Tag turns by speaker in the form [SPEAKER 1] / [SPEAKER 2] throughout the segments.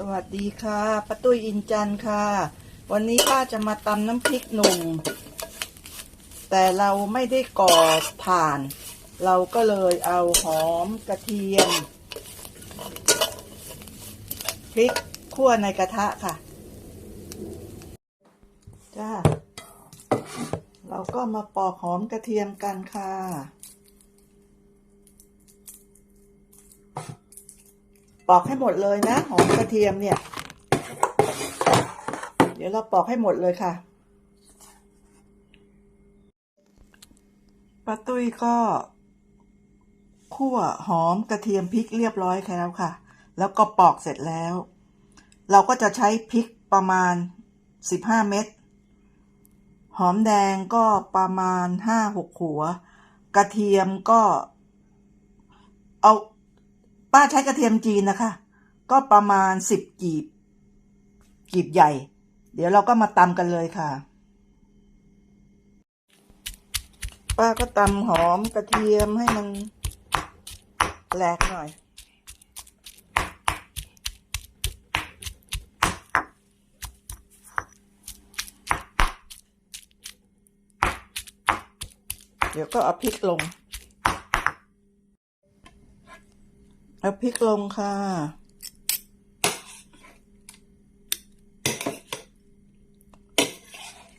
[SPEAKER 1] สวัสดีค่ะป้าตุ้ยอินจันค่ะ วันนี้ป้าจะมาตำน้ำพริกหนุ่ม แต่เราไม่ได้ก่อถ่าน เราก็เลยเอาหอมกระเทียมพริกคั่วในกระทะค่ะจ้าเราก็มาปอกหอมกระเทียมกันค่ะ ปอกให้หมดเลยนะหอมกระเทียมเนี่ย เดี๋ยวเราปอกให้หมดเลยค่ะป้าตุ้ยก็คั่วหอมกระเทียมพริกเรียบร้อยแล้วค่ะ แล้วก็ปอกเสร็จแล้ว เราก็จะใช้พริกประมาณสิบห้าเม็ด หอมแดงก็ประมาณห้าหกหัว กระเทียมก็เอา ป้าใช้กระเทียมจีนนะคะ ก็ประมาณสิบกีบ กีบใหญ่ เดี๋ยวเราก็มาตำกันเลยค่ะ ป้าก็ตำหอมกระเทียมให้มันแหลกหน่อยเดี๋ยวก็เอาพริกลง เอาพริกลงค่ะ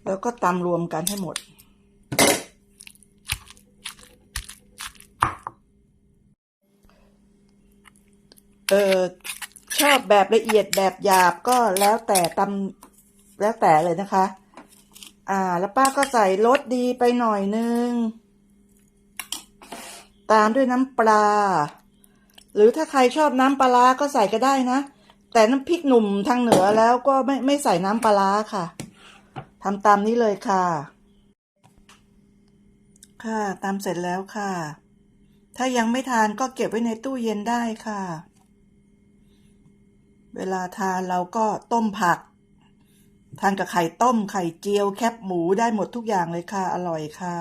[SPEAKER 1] แล้วก็ตำรวมกันให้หมด เออชอบแบบละเอียดแบบหยาบก็แล้วแต่ตำแล้วแต่เลยนะคะ อ่า แล้วป้าก็ใส่รสดีไปหน่อยนึง ตามด้วยน้ำปลา หรือถ้าใครชอบน้ำปลาก็ใส่ก็ได้นะ แต่น้ำพริกหนุ่มทางเหนือแล้วก็ไม่ไม่ใส่น้ำปลาร้าค่ะทำตามนี้เลยค่ะ ค่ะตามเสร็จแล้วค่ะ ถ้ายังไม่ทานก็เก็บไว้ในตู้เย็นได้ค่ะ เวลาทานเราก็ต้มผัก ทานกับไข่ต้มไข่เจียวแคบหมูได้หมดทุกอย่างเลยค่ะ อร่อยค่ะ